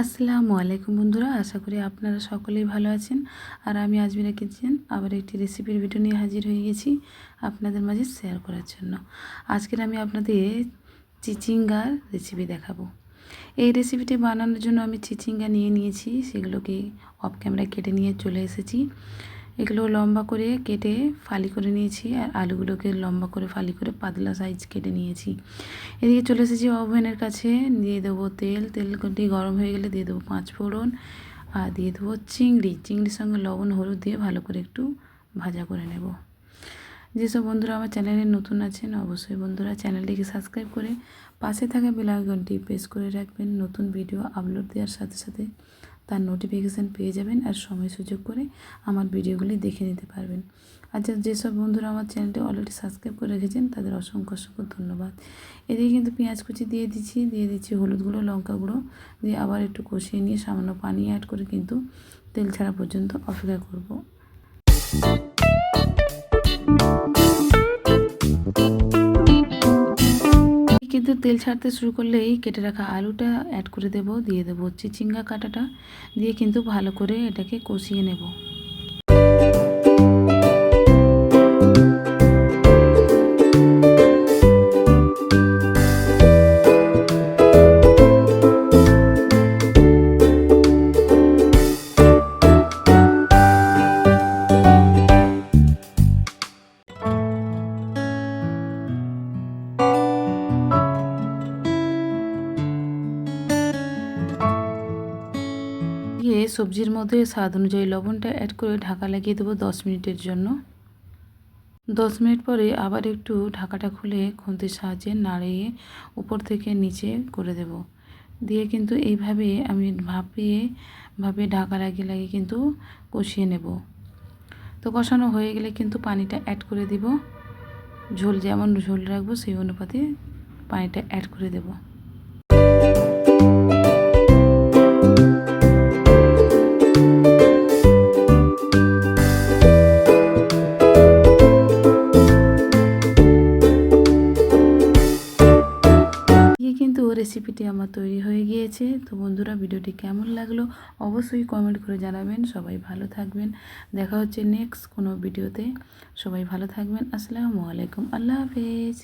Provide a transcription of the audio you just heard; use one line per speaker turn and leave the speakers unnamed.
আসসালামু আলাইকুম বন্ধুরা, আশা করি আপনারা সকলেই ভালো আছেন। আর আমি আজমিরা কিচেন, আবার একটি রেসিপির ভিডিও নিয়ে হাজির হয়ে গেছি আপনাদের মাঝে শেয়ার করার জন্য। আজকের আমি আপনাদের চিচিঙ্গার রেসিপি দেখাবো। এই রেসিপিটি বানানোর জন্য আমি চিচিঙ্গা নিয়ে নিয়েছি, সেগুলোকে অফ ক্যামেরা কেটে নিয়ে চলে এসেছি। এগুলো লম্বা করে কেটে ফালি করে নিয়েছি আর আলুগুলোকে লম্বা করে ফালি করে পাতলা সাইজ কেটে নিয়েছি। এদিকে চলে এসেছি ওভেনের কাছে, দিয়ে দেবো তেল। তেলটি গরম হয়ে গেলে দিয়ে দেবো পাঁচ ফোড়ন আর দিয়ে দেবো চিংড়ি। চিংড়ির সঙ্গে লবণ, হলুদ দিয়ে ভালো করে একটু ভাজা করে নেব। যেসব বন্ধুরা আমার চ্যানেলে নতুন আছেন, অবশ্যই বন্ধুরা চ্যানেলটিকে সাবস্ক্রাইব করে পাশে থাকা বেলাইকনটি প্রেস করে রাখবেন। নতুন ভিডিও আপলোড দেওয়ার সাথে সাথে তার নোটিফিকেশান পেয়ে যাবেন আর সময় সুযোগ করে আমার ভিডিওগুলি দেখে নিতে পারবেন। আচ্ছা যেসব বন্ধুরা আমার চ্যানেলটি অলরেডি সাবস্ক্রাইব করে রেখেছেন, তাদের অসংখ্য অসংখ্য ধন্যবাদ। এদিকে কিন্তু পেঁয়াজ কুচি দিয়ে দিচ্ছি দিয়ে দিচ্ছি হলুদ গুঁড়ো, লঙ্কা গুঁড়ো, দিয়ে আবার একটু কষিয়ে নিয়ে সামান্য পানি অ্যাড করে কিন্তু তেল ছাড়া পর্যন্ত অপেক্ষা করব। কিন্তু তেল ছাড়তে শুরু করলেই কেটে রাখা আলুটা অ্যাড করে দেব, দিয়ে দেবো চিচিঙ্গা কাটাটা, দিয়ে কিন্তু ভালো করে এটাকে কষিয়ে নেব। সবজির মধ্যে স্বাদ অনুযায়ী লবণটা অ্যাড করে ঢাকা লাগিয়ে দেবো দশ মিনিটের জন্য। দশ মিনিট পরে আবার একটু ঢাকাটা খুলে খুন্তির সাহায্যে নাড়িয়ে উপর থেকে নিচে করে দেব। দিয়ে কিন্তু এইভাবে আমি ভাপিয়ে ভাপিয়ে ঢাকা লাগিয়ে লাগিয়ে কিন্তু কষিয়ে নেব। তো কষানো হয়ে গেলে কিন্তু পানিটা অ্যাড করে দিব। ঝোল যেমন ঝোল রাখব সেই অনুপাতে পানিটা অ্যাড করে দেবো। রেসিপিটি আমার তৈরি হয়ে গিয়েছে। তো বন্ধুরা, ভিডিওটি কেমন লাগল অবশ্যই কমেন্ট করে জানাবেন। সবাই ভালো থাকবেন। দেখা হচ্ছে নেক্সট কোনো ভিডিওতে সবাই ভালো থাকবেন। আসসালামু আলাইকুম। আল্লাহ হাফেজ।